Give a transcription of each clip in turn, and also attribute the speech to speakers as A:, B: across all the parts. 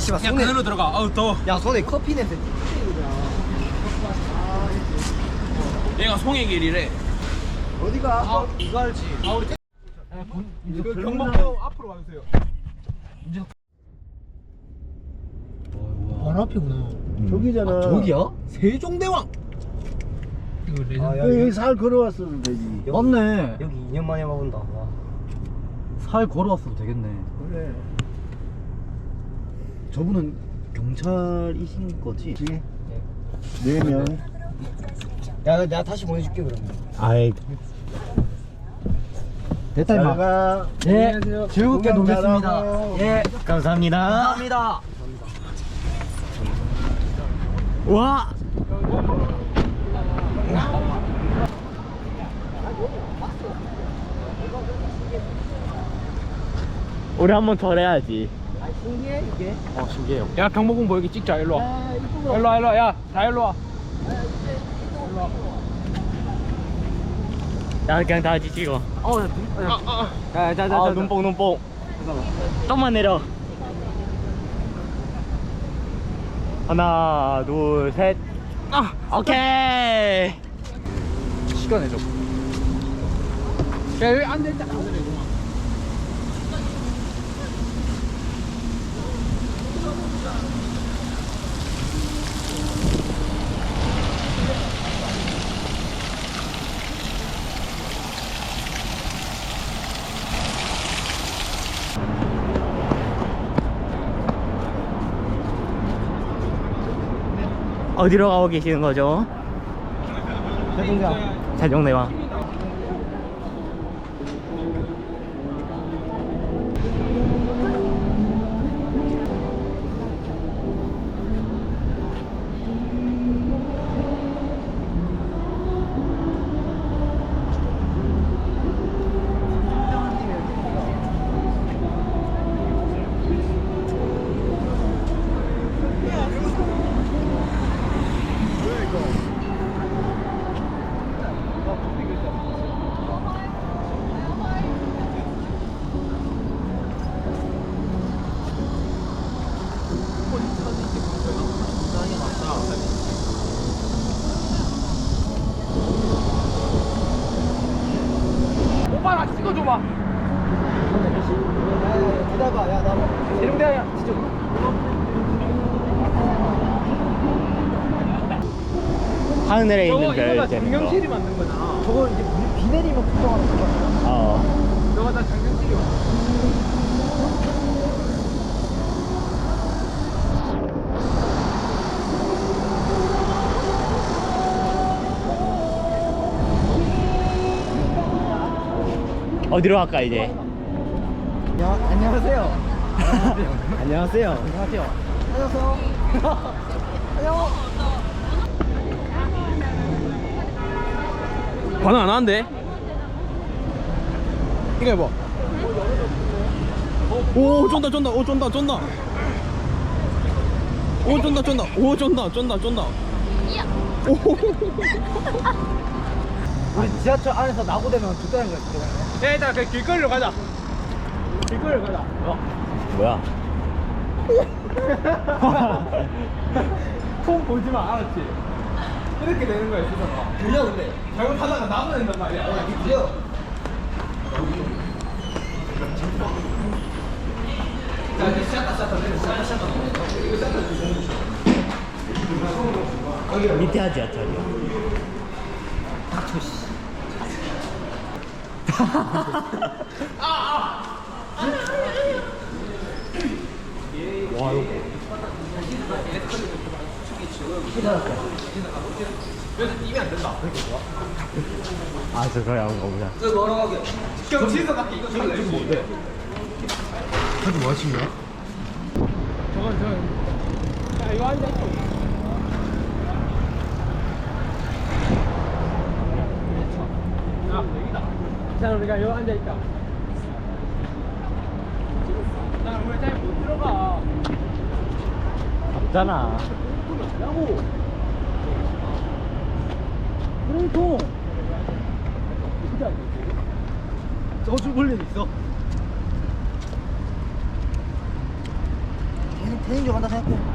A: 야 씨발
B: 야
A: 손에
B: 그대로 들어가. 아우 더워.
A: 야 손에 커피 냄새.
B: 얘가 송혜길이래.
A: 어디가?
B: 아 이거 알지. 아 우리 그 경복궁 앞으로 와주세요.
A: 바로 앞이구나.
C: 저기잖아.
A: 저기야?
B: 세종대왕.
A: 아, 야,
C: 그
A: 여기,
C: 여기 살 걸어왔으면 되지.
A: 맞네. 여기 2년 만에 와본다. 와.
D: 살 걸어왔어도 되겠네.
C: 그래.
D: 저분은 경찰이신 거지?
C: 네 명.
A: 야 내가 다시 보내줄게 그러면
D: 아이. 됐다 임마.
C: 가.
D: 예. 즐겁게 놀겠습니다.
C: 잘하고.
D: 예. 감사합니다.
A: 감사합니다
D: 와. 우리 한 번 더 해야지.
A: 신기해 이게?
D: 어 신기해요.
B: 야 경복궁 보이게 찍자. 일로 와. 일로 와 일로 와야다 일로 와.
D: 야 그냥 다 같이 찍어.
A: 어 야자자자
D: 아 눈뽕 눈뽕. 좀만. 내려. 하나 둘 셋.
B: 아
D: 오케이.
B: 시간 내줘 야 여기 앉아있다. 앉아있다
D: 어디로 가고 계시는 거죠?
A: 대동대왕
D: 세종대왕.
B: 오빠 나 찍어줘봐.
A: 기다려봐. 야 나
B: 세종대왕이야 진짜.
D: 하늘에 있는 별.
B: 장경실이 만든 거잖아.
A: 저거 이제 비, 비 내리면 걱정하는 거야.
D: 어.
B: 너가 다 장경실이
D: 와어 디로 갈까 이제?
A: 야 안녕하세요.
D: 안녕하세요.
A: 안녕하세요. 안녕하세요. 안녕
B: 반응 안 하는데? 이거 해봐. 오 쫀다 쫀다 오 쫀다 쫀다. 오 쫀다 쫀다. 오 쫀다 쫀다 쫀다.
A: 우리 지하철 안에서 나고되면 죽다는 거야 죽다는
B: 야 일단 그 길거리로 가자. 길거리로 가자.
D: 뭐야?
B: 폰 보지 마 알았지? 이렇게 되는 거야 수사가.
A: 들려 근데.
B: 잘못하다가 나무 된단 말이야.
A: 야 들려
B: 자 이제 시작다 시작다 시작다 시작다
D: 밑에 하지 아차리야.
A: 닥쳐 씨
B: 그래서 입이 안 된다
D: 아, 저 그래 한번 가보자.
A: 저 뭐라고 하게?
B: 형 진짜 밖에 이거 살래 못해
A: 저기 뭐 하신 거야?
B: 저건 저건. 야 이거 앉아 야 여기다 자 우리가 여기 앉아 있다 나 우리 잘못 들어가
D: 없잖아.
B: 야고
A: 그래도 진짜. 저주 벌레 있어 걔는 태닝 한다 생각해.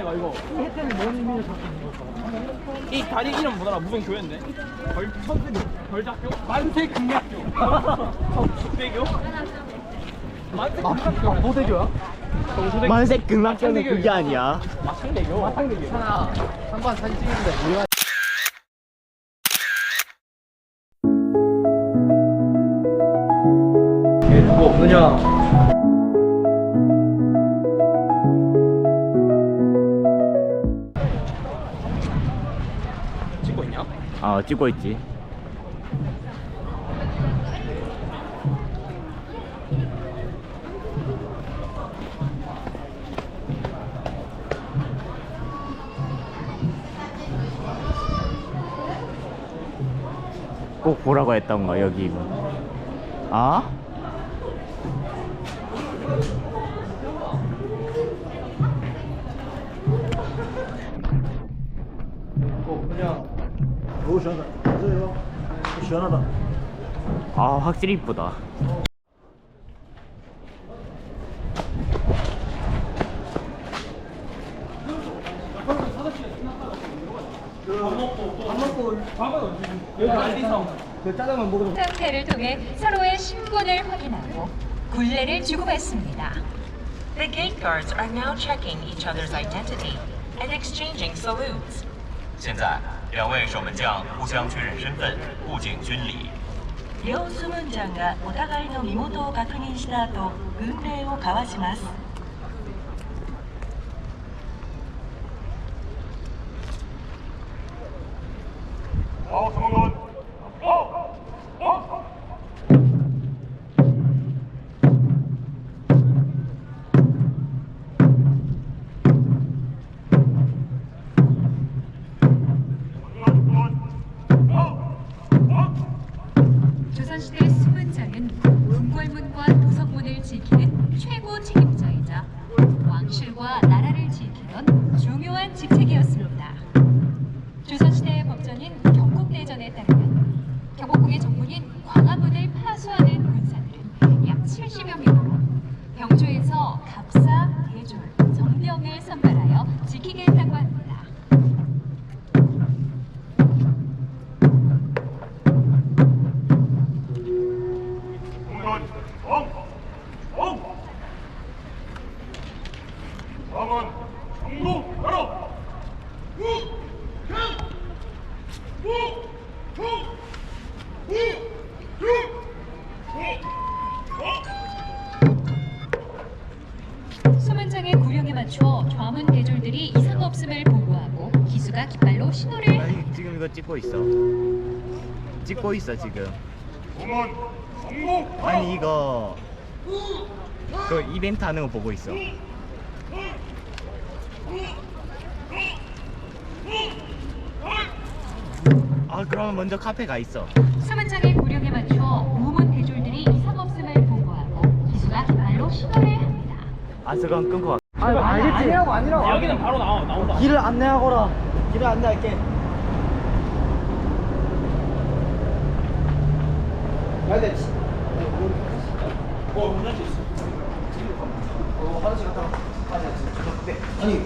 B: 이거 이거
A: 혜택이 뭔 의미를 갖고 있는 걸까?
B: 이 다리 이름 뭐더라? 무슨 교회인데? 벌 천수교, 벌작교, 만세 금약교, 국대교, 만세 금약교,
A: 도대교야?
D: 만색 극락교는 그게 아니야.
B: 마창대교, 마창대교.
A: 하나, 한번 사진 찍는데 우리가 걔누
B: 찍고
D: 있지. 꼭 보라고 했던 거 여기 이거. 아?
C: 시원하다. 보세요. 시원하다.
D: 아 확실히 이쁘다.
A: 그
E: 상태를 통해 서로의 신분을 확인하고 굴레를 주고받습니다.
F: The gate guards are now checking each other's identity and exchanging salutes.
G: 现在，两位守门将互相确认身份，互敬军礼。
F: 両スムンジャンがお互いの身元を確認した後、軍礼を交わします。
E: 조 수문장의 구령에 맞춰 좌문 대졸들이 이상 없음을 보고하고 기수가 깃발로 신호를
D: 아니, 지금 이거 찍고 있어. 찍고 있어 지금. 아니 이거 그 이벤트 하는 거 보고 있어. 아 그러면 먼저 카페 가 있어.
E: 수문장의 구령에 맞춰 우문 대졸들이 이상 없음을 보고하고 기수가 깃발로 신호를 합니다.
D: 아 끊고 가.
A: 아니 알겠지? 아니라고 아니라고
B: 여기는 바로 나와 나온다.
A: 길을 안내하거라 길을 안내할게 야 근데 지-
B: 어, 화장실 있어.
A: 어, 화장실 갔다 와 아니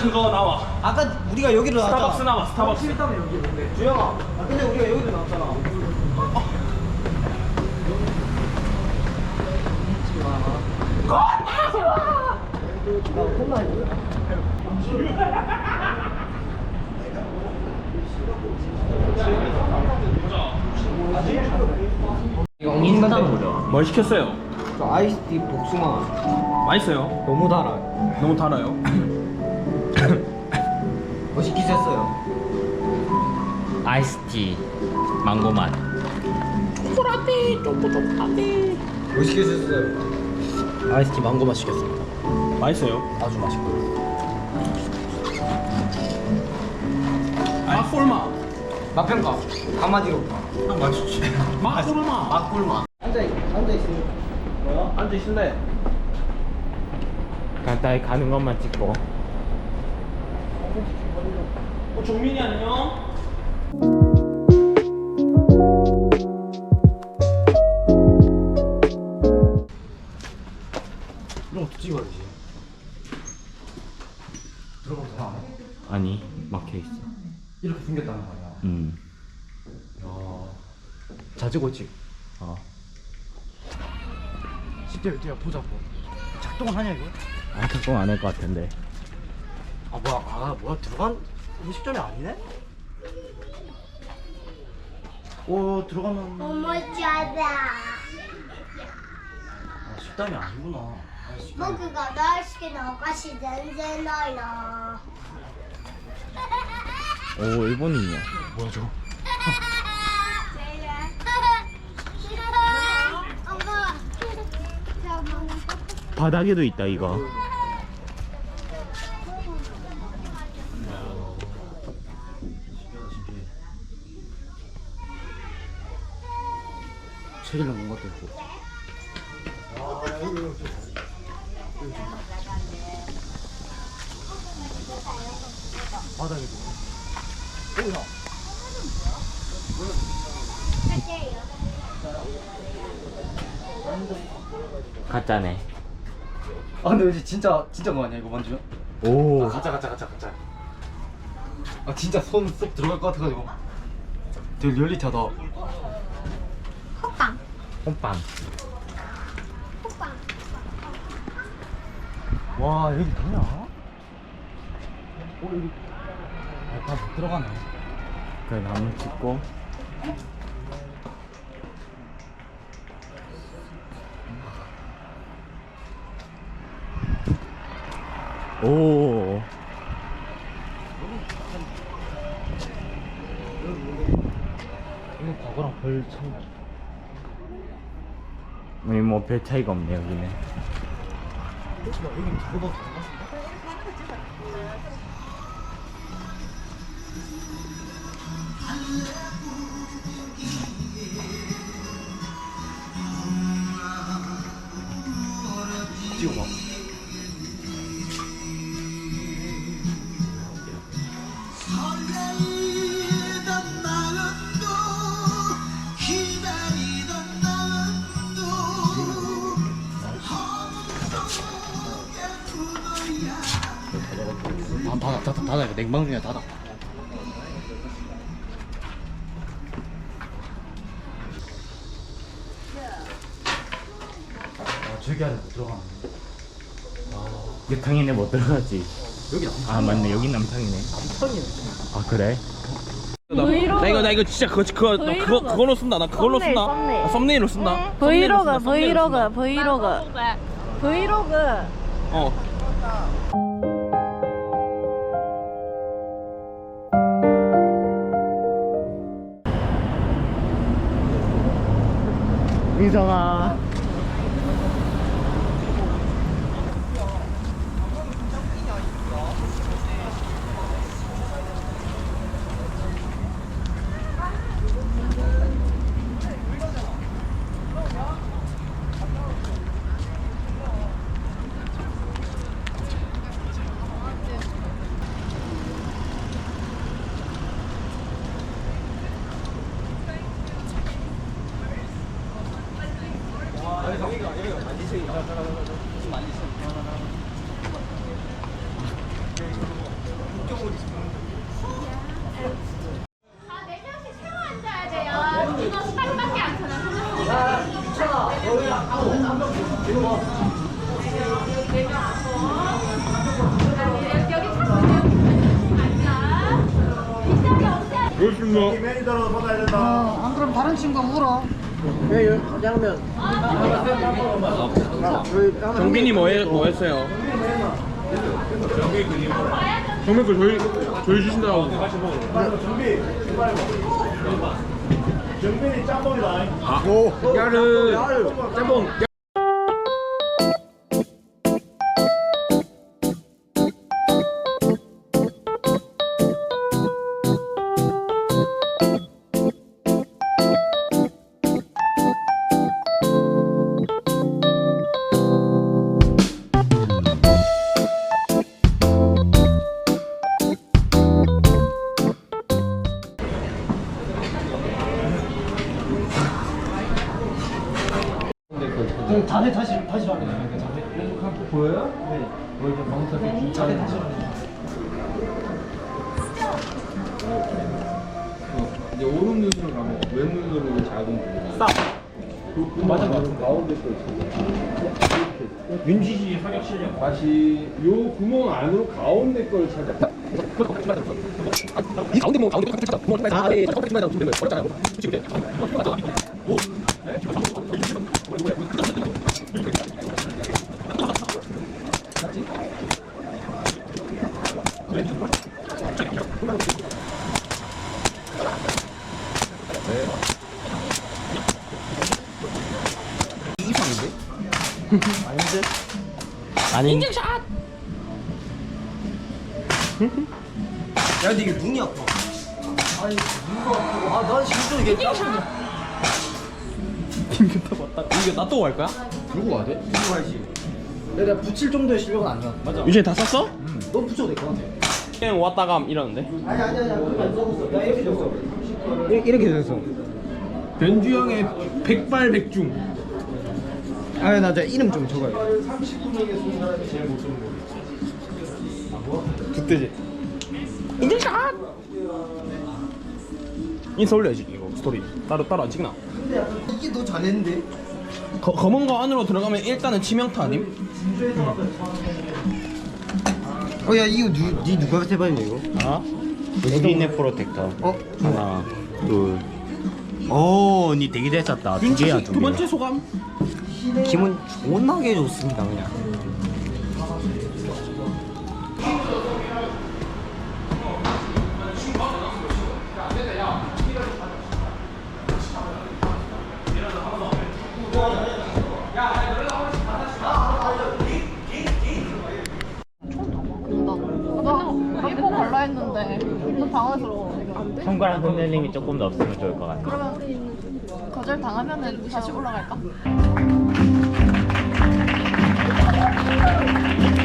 B: 그거 나와.
A: 아까 우리가 여기로 나왔잖아
B: 스타벅스 나와, 스타벅스.
A: 있다면 여기 뭔데? 주영아 아 근데 우리가 여기로 나왔잖아
B: 뭘 시켰어요?
A: 그 아이스티 복숭아
B: 맛있어요.
A: 너무 달아
B: 너무 달아요.
A: 뭐 시키셨어요?
D: 아이스티 망고 맛.
A: 뭐 시키셨어요? 아이스티 망고 맛 시켰습니다
B: 맛있어요.
A: 아주 맛있고
B: 막골마.
A: 맛평가 한마디로.
B: 막골마.
A: 맛꿀맛 앉아 앉아 있으면
B: 뭐야? 앉아 있을래?
D: 간단히 가는 것만 찍고
B: 어, 종민이 안녕.
C: 이런 것도 찍어야지. 들어가면 되나? 안 해?
D: 아니 막혀 있어
C: 이렇게 생겼다는 거 아니야?
D: 음
C: 야. 자지고치.
D: 어.
C: 실제로 내가 보자고. 작동을 하냐 이거?
D: 아 작동 안할 것 같은데
C: 아 뭐야? 아 뭐야? 들어간 음식점이 아니네? 오 들어가면
H: 어머짜다.
C: 아, 식당이 아니구나. 아, 식당이.
H: 僕が大好きなお菓子全然ないな。
D: 오 일본인이야
C: 뭐야 저거?
H: 엄마.
D: 바닥에도 있다 이거
C: 책 읽는 것도 있고. 바닥에도. 오, 야.
D: 가짜네
C: 아 근데 왠지 진짜 진짜 거 아니야 이거 만지면?
D: 오
C: 아 가짜 가짜 가짜 가짜. 아 진짜 손 쏙 들어갈 것 같아가지고. 되게 리얼리티하다.
D: 홈빵.
C: 와 여기 뭐냐? 오 여기 약간 못 들어가네.
D: 그래 나무 찍고 오
C: 이거 과거랑 별차
D: 뭐별 차이가 없네 여기는?
C: 찍어봐. 냉방 중이야, 닫아. 아, 저기 안에 못 들어가네.
D: 이게 당연히 못 들어가지
C: 여기 남탕.
D: 아 맞네 여기 남탕이네
C: 남탕이네.
D: 아 그래?
B: 나, 나 이거 나 이거 진짜 그거 그거 나 그거 그걸로 쓴다. 나 그걸로 쓴다. 나 썸네일로 쓴다. 썸네일로 쓴다,
I: 브이로그
B: 썸네일로 쓴다.
I: 브이로그 브이로그 你知 브이로그
B: 어.
D: 민성아
A: 안 그럼 다른 친구가 울어
B: 정빈이 뭐, 해, 뭐 했어요? 정빈 거 저희 저희 주신다고. 아, 야르 짬뽕. 사격 실력.
C: 다시 요 구멍 안으로 가운데 걸 찾아.
B: 이 가운데 뭐 가운데 아, 네. 컴퓨터 좀 되면 어렵잖아요. 그치 그치. 오.
D: 아니
A: 야 근데 이게 눈이 아파. 아니 눈가 아프고. 아난 진짜 이게 땀이
B: 이거 놔두고 갈 거야?
C: 들고 가야 돼?
A: 이거 알지. 내가 붙일 정도의 실력은 아니야. 맞아.
B: 유진이 다 썼어?
A: 너 붙여도 될 것 같아.
B: 그냥 왔다 감 이러는데.
A: 아니 아니 아니 안 써봤어. 나 이렇게 됐어. 이렇게 됐어.
B: 변주 형의 백발백중.
A: 아니 나저 이름 좀 적어야
C: 39명의 쏜 사람이 제일 못 쏘는 거.
B: 그때지. 인증샷. 인스타 올려야지 이거 스토리. 따로 따로 안 찍나?
A: 이게 너 잘했는데
B: 거, 검은 거 안으로 들어가면 일단은 치명타 아님?
A: 어 야 이거 누, 니 누가 해봤냐 이거?
D: 어? 스피네 프로텍터
A: 어?
D: 하나 둘오니 되게 됐었다 두 개야
B: 두두
D: 개.
B: 번째 소감.
A: 기분 존나게 좋습니다 그냥
I: 갈라 했는데 너무 당황스러워?
D: 손가락 흔들림이 조금 더 없으면 좋을 것 같아
I: 그러면 거절 당하면은 다시 올라갈까? Thank you.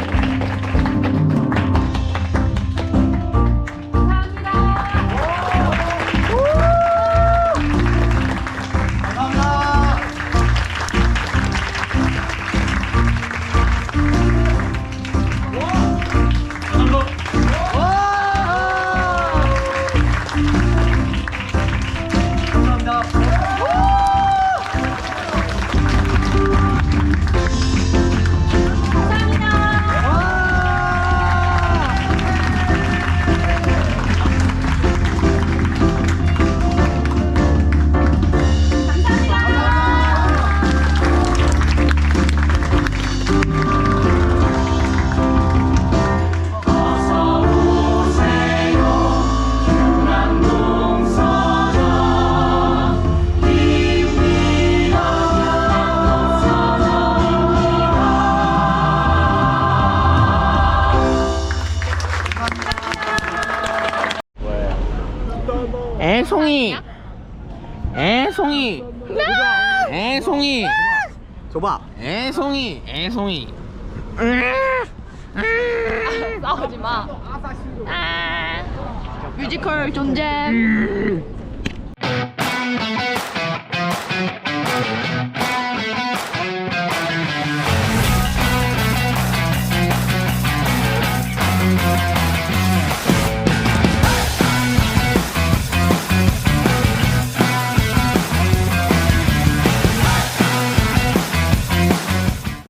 B: 애송이. 애송이. 애송이.
A: 줘봐
B: 애송이. 애송이.
I: 싸우지 마. 아, 뮤지컬 존재.